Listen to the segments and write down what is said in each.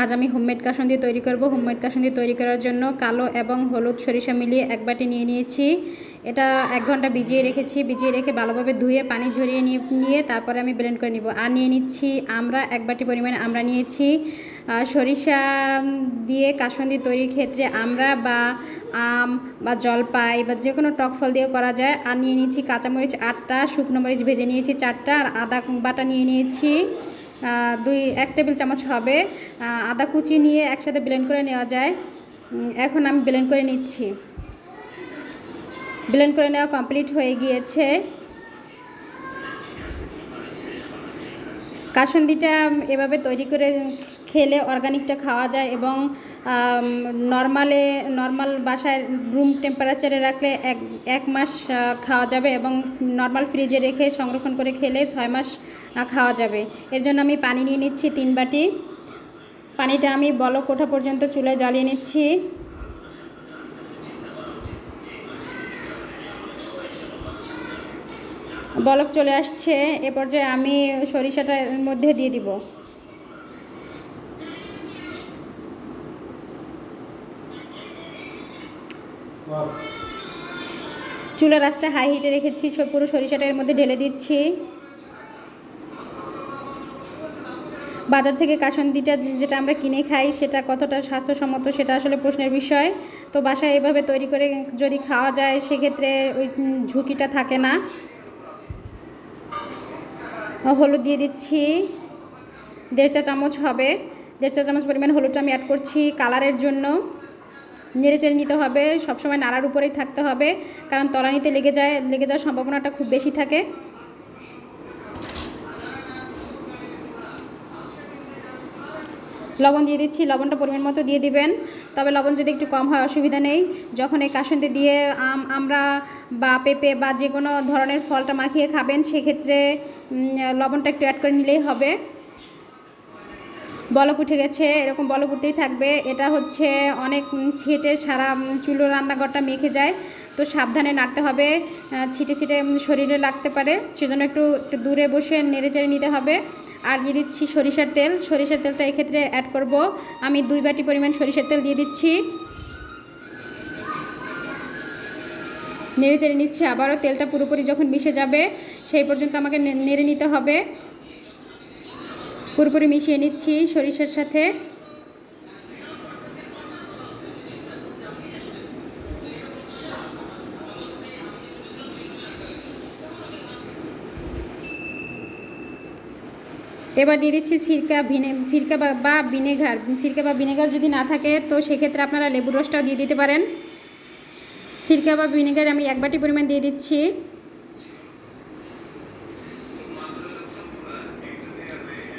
আজ আমি হোমমেড কাসুন্দি তৈরি করব। হোমমেড কাসুন্দি তৈরি করার জন্য কালো এবং হলুদ সরিষা মিলিয়ে এক বাটি নিয়ে নিয়েছি। এটা এক ঘণ্টা ভিজিয়ে রেখেছি। ভিজিয়ে রেখে ভালোভাবে ধুয়ে পানি ঝরিয়ে নিয়ে তারপরে আমি ব্লেন্ড করে নিব। আর নিয়ে নিচ্ছি আমরা এক বাটি পরিমাণে আমরা নিয়েছি। সরিষা দিয়ে কাসুন্দি তৈরির ক্ষেত্রে আমরা বা আম বা জলপাই বা যে কোনো টক ফল দিয়েও করা যায়। আর নিয়ে নিয়েছি কাঁচামরিচ আটটা, শুকনো মরিচ ভেজে নিয়েছি চারটা, আর আদা বাটা নিয়ে নিয়েছি। দুই, এক টেবিল চামচ হবে। আদা কুচি নিয়ে একসাথে ব্লেন্ড করে নেওয়া যায়। এখন আমি ব্লেন্ড করে নিচ্ছি। ব্লেন্ড করে নেওয়া কমপ্লিট হয়ে গিয়েছে। কাসন্দিটা এভাবে তৈরি করে খেলে অর্গানিকটা খাওয়া যায় এবং নর্মালে নর্মাল বাসায় রুম টেম্পারেচারে রাখলে এক এক মাস খাওয়া যাবে এবং নর্মাল ফ্রিজে রেখে সংরক্ষণ করে খেলে ছয় মাস খাওয়া যাবে। এর জন্য আমি পানি নিয়ে নিচ্ছি তিন বাটি। পানিটা আমি বলক ওঠা পর্যন্ত চুলায় জ্বালিয়ে নিচ্ছি। বলক চলে আসছে, এ পর্যায়ে আমি সরিষাটা এর মধ্যে দিয়ে দিব। চুলার আঁচটা হাই হিটে রেখেছি পুরো সরিষাটা এর মধ্যে ঢেলে দিচ্ছি। বাজার থেকে কাসন্দিটা যেটা আমরা কিনে খাই, সেটা কতটা স্বাস্থ্যসম্মত সেটা আসলে প্রশ্নের বিষয়। তো বাসায় এভাবে তৈরি করে যদি খাওয়া যায়, সেক্ষেত্রে ওই ঝুঁকিটা থাকে না। হলুদ দিয়ে দিচ্ছি। দেড় চা চামচ হবে। দেড় চা চামচ পরিমাণ হলুদটা আমি অ্যাড করছি কালারের জন্য। নেড়ে চেড়ে নিতে হবে, সবসময় নাড়ার উপরেই থাকতে হবে, কারণ তলানিতে লেগে যায়, লেগে যাওয়ার সম্ভাবনাটা খুব বেশি থাকে। লবণ দিয়ে দিচ্ছি, লবণটা পরিমাণ মতো দিয়ে দিবেন, তবে লবণ যদি একটু কম হয়, অসুবিধা নেই। যখন এই কাসুন্দি দিয়ে আম, আমরা বা পেঁপে বা যে কোনো ধরনের ফলটা মাখিয়ে খাবেন, সেক্ষেত্রে লবণটা একটু অ্যাড করে নিলেই হবে। বলক উঠে গেছে, এরকম বলক উঠতেই থাকবে। এটা হচ্ছে অনেক ছিটে সারা চুলো রান্নাঘরটা মেখে যায়, তো সাবধানে নাড়তে হবে। ছিটে ছিটে শরীরে লাগতে পারে, সেজন্য একটু একটু দূরে বসে নেড়ে চেড়ে নিতে হবে। আর দিয়ে দিচ্ছি সরিষার তেল, সরিষার তেলটা এক্ষেত্রে অ্যাড করব। আমি দুই বাটি পরিমাণ সরিষার তেল দিয়ে দিচ্ছি। নেড়ে চেড়ে নিচ্ছি, আবারও তেলটা পুরোপুরি যখন মিশে যাবে, সেই পর্যন্ত আমাকে নেড়ে নিতে হবে। পুরোপুরি মিশিয়ে নিচ্ছি সরিষার সাথে। এবার দিয়ে দিচ্ছি সিরকা ভিনে, সিরকা বা- ভিনেগার। সিরকা বা ভিনেগার যদি না থাকে, তো সেক্ষেত্রে আপনারা লেবুর রসটাও দিয়ে দিতে পারেন। সিরকা বা ভিনেগার আমি এক বাটি পরিমাণ দিয়ে দিচ্ছি।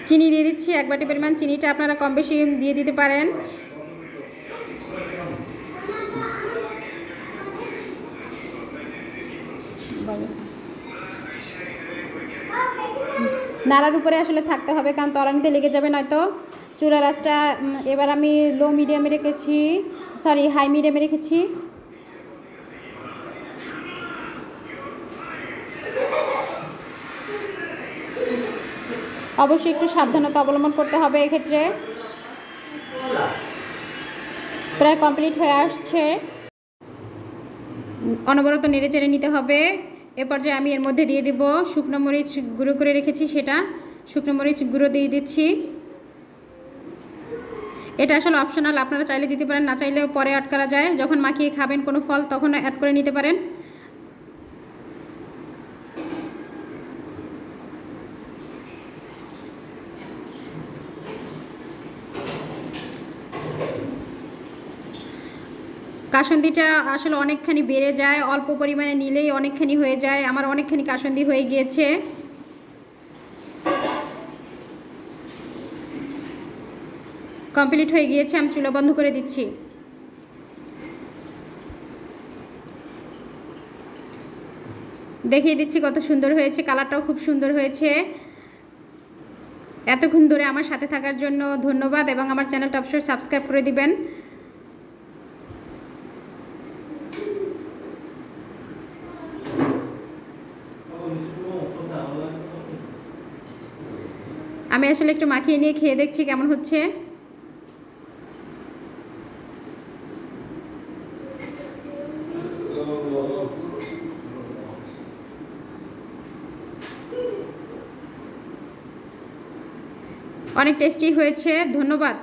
চিনি দিয়ে দিচ্ছি এক বাটি পরিমাণ চিনিটা আপনারা কম বেশি দিয়ে দিতে পারেন। নাড়ার উপরে আসলে থাকতে হবে কারণ তলানিতে লেগে যাবে নয়তো চুলার আঁচটা উম, এবার আমি লো মিডিয়ামে রেখেছি সরি হাই মিডিয়ামে রেখেছি। অবশ্যই একটু সাবধানতা অবলম্বন করতে হবে এক্ষেত্রে। প্রায় কমপ্লিট হয়ে আসছে। অনবরত নেড়ে চেড়ে নিতে হবে। এ পর্যায়ে আমি এর মধ্যে দিয়ে দেব শুকনো মরিচ গুঁড়ো করে রেখেছি সেটা। শুকনো মরিচ গুঁড়ো দিয়ে দিচ্ছি। এটা আসলে অপশনাল আপনারা চাইলে দিতে পারেন, না চাইলেও পরে অ্যাড করা যায়। যখন মাখিয়ে খাবেন কোনো ফল, তখন অ্যাড করে নিতে পারেন। কাসন্দিটা আসলে অনেকখানি বেড়ে যায়, অল্প পরিমাণে নিলেই অনেকখানি হয়ে যায়, আমার অনেকখানি কাসন্দি হয়ে গিয়েছে। কমপ্লিট হয়ে গিয়েছে, আমি চুলা বন্ধ করে দিচ্ছি। দেখিয়ে দিচ্ছি কত সুন্দর হয়েছে, কালারটাও খুব সুন্দর হয়েছে। এতক্ষণ ধরে আমার সাথে থাকার জন্য ধন্যবাদ এবং আমার চ্যানেলটা অবশ্যই সাবস্ক্রাইব করে দিবেন। আমি আসলে একটু মাখিয়ে নিয়ে খেয়ে দেখছি কেমন হচ্ছে। অনেক টেস্টি হয়েছে ধন্যবাদ।